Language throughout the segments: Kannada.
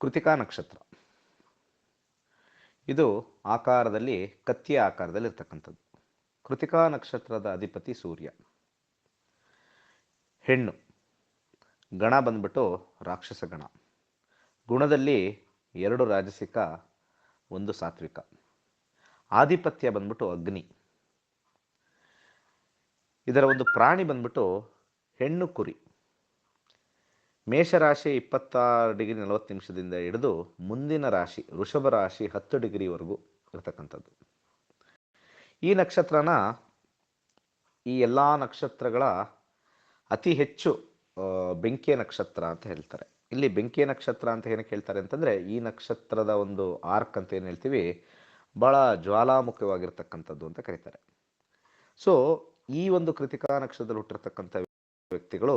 ಕೃತಿಕಾ ನಕ್ಷತ್ರ. ಇದು ಆಕಾರದಲ್ಲಿ, ಕತ್ತಿಯ ಆಕಾರದಲ್ಲಿ ಇರ್ತಕ್ಕಂಥದ್ದು ಕೃತಿಕಾ ನಕ್ಷತ್ರದ ಅಧಿಪತಿ ಸೂರ್ಯ. ಹೆಣ್ಣು. ಗಣ ಬಂದ್ಬಿಟ್ಟು ರಾಕ್ಷಸ ಗಣ. ಗುಣದಲ್ಲಿ ಎರಡು ರಾಜಸಿಕ, ಒಂದು ಸಾತ್ವಿಕ. ಆಧಿಪತ್ಯ ಬಂದ್ಬಿಟ್ಟು ಅಗ್ನಿ. ಇದರ ಒಂದು ಪ್ರಾಣಿ ಬಂದ್ಬಿಟ್ಟು ಹೆಣ್ಣು ಕುರಿ. ಮೇಷರಾಶಿ ಇಪ್ಪತ್ತಾರು ಡಿಗ್ರಿ ನಲವತ್ತು ನಿಮಿಷದಿಂದ ಹಿಡಿದು ಮುಂದಿನ ರಾಶಿ ವೃಷಭ ರಾಶಿ ಹತ್ತು ಡಿಗ್ರಿವರೆಗೂ ಇರತಕ್ಕಂಥದ್ದು. ಈ ನಕ್ಷತ್ರನ ಈ ಎಲ್ಲ ನಕ್ಷತ್ರಗಳ ಅತಿ ಹೆಚ್ಚು ಬೆಂಕಿಯ ನಕ್ಷತ್ರ ಅಂತ ಹೇಳ್ತಾರೆ. ಇಲ್ಲಿ ಬೆಂಕಿಯ ನಕ್ಷತ್ರ ಅಂತ ಏನಕ್ಕೆ ಹೇಳ್ತಾರೆ ಅಂತಂದರೆ ಈ ನಕ್ಷತ್ರದ ಒಂದು ಆರ್ಕ್ ಅಂತ ಏನು ಹೇಳ್ತೀವಿ? ಭಾಳ ಜ್ವಾಲಾಮುಖವಾಗಿರ್ತಕ್ಕಂಥದ್ದು ಅಂತ ಕರೀತಾರೆ. ಸೊ ಈ ಒಂದು ಕೃತಿಕಾ ನಕ್ಷತ್ರದಲ್ಲಿ ಹುಟ್ಟಿರ್ತಕ್ಕಂಥ ವ್ಯಕ್ತಿಗಳು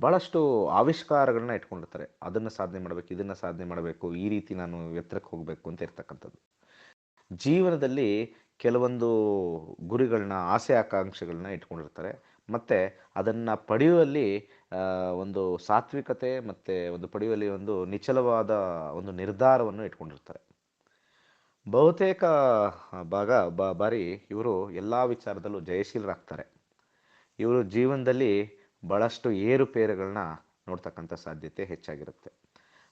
ಭಾಳಷ್ಟು ಆವಿಷ್ಕಾರಗಳನ್ನ ಇಟ್ಕೊಂಡಿರ್ತಾರೆ. ಅದನ್ನು ಸಾಧನೆ ಮಾಡಬೇಕು, ಇದನ್ನು ಸಾಧನೆ ಮಾಡಬೇಕು, ಈ ರೀತಿ ನಾನು ಎತ್ತರಕ್ಕೆ ಹೋಗಬೇಕು ಅಂತ ಇರ್ತಕ್ಕಂಥದ್ದು. ಜೀವನದಲ್ಲಿ ಕೆಲವೊಂದು ಗುರಿಗಳನ್ನ, ಆಸೆ ಆಕಾಂಕ್ಷೆಗಳನ್ನ ಇಟ್ಕೊಂಡಿರ್ತಾರೆ. ಮತ್ತು ಅದನ್ನು ಪಡೆಯುವಲ್ಲಿ ಒಂದು ಸಾತ್ವಿಕತೆ ಮತ್ತು ಒಂದು ಪಡೆಯುವಲ್ಲಿ ಒಂದು ನಿಚಲವಾದ ಒಂದು ನಿರ್ಧಾರವನ್ನು ಇಟ್ಕೊಂಡಿರ್ತಾರೆ. ಬಹುತೇಕ ಭಾಗ, ಬ, ಬಾರಿ ಇವರು ಎಲ್ಲ ವಿಚಾರದಲ್ಲೂ ಜಯಶೀಲರಾಗ್ತಾರೆ. ಇವರು ಜೀವನದಲ್ಲಿ ಭಾಳಷ್ಟು ಏರುಪೇರುಗಳನ್ನ ನೋಡ್ತಕ್ಕಂಥ ಸಾಧ್ಯತೆ ಹೆಚ್ಚಾಗಿರುತ್ತೆ.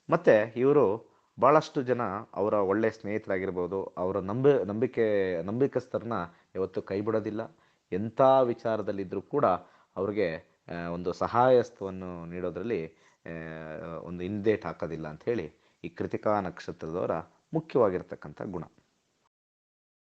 ಮತ್ತು ಇವರು ಭಾಳಷ್ಟು ಜನ ಅವರ ಒಳ್ಳೆಯ ಸ್ನೇಹಿತರಾಗಿರ್ಬೋದು, ಅವರ ನಂಬಿ, ನಂಬಿಕೆ, ನಂಬಿಕಸ್ಥರನ್ನ ಯಾವತ್ತೂ ಕೈ ಬಿಡೋದಿಲ್ಲ ಎಂಥ ವಿಚಾರದಲ್ಲಿದ್ದರೂ ಕೂಡ ಅವ್ರಿಗೆ ಒಂದು ಸಹಾಯಸ್ಥವನ್ನು ನೀಡೋದರಲ್ಲಿ ಒಂದು ಹಿಂದೇಟ್ ಹಾಕೋದಿಲ್ಲ ಅಂಥೇಳಿ ಈ ಕೃತಿಕಾ ನಕ್ಷತ್ರದವರ ಮುಖ್ಯವಾಗಿರ್ತಕ್ಕಂಥ ಗುಣ.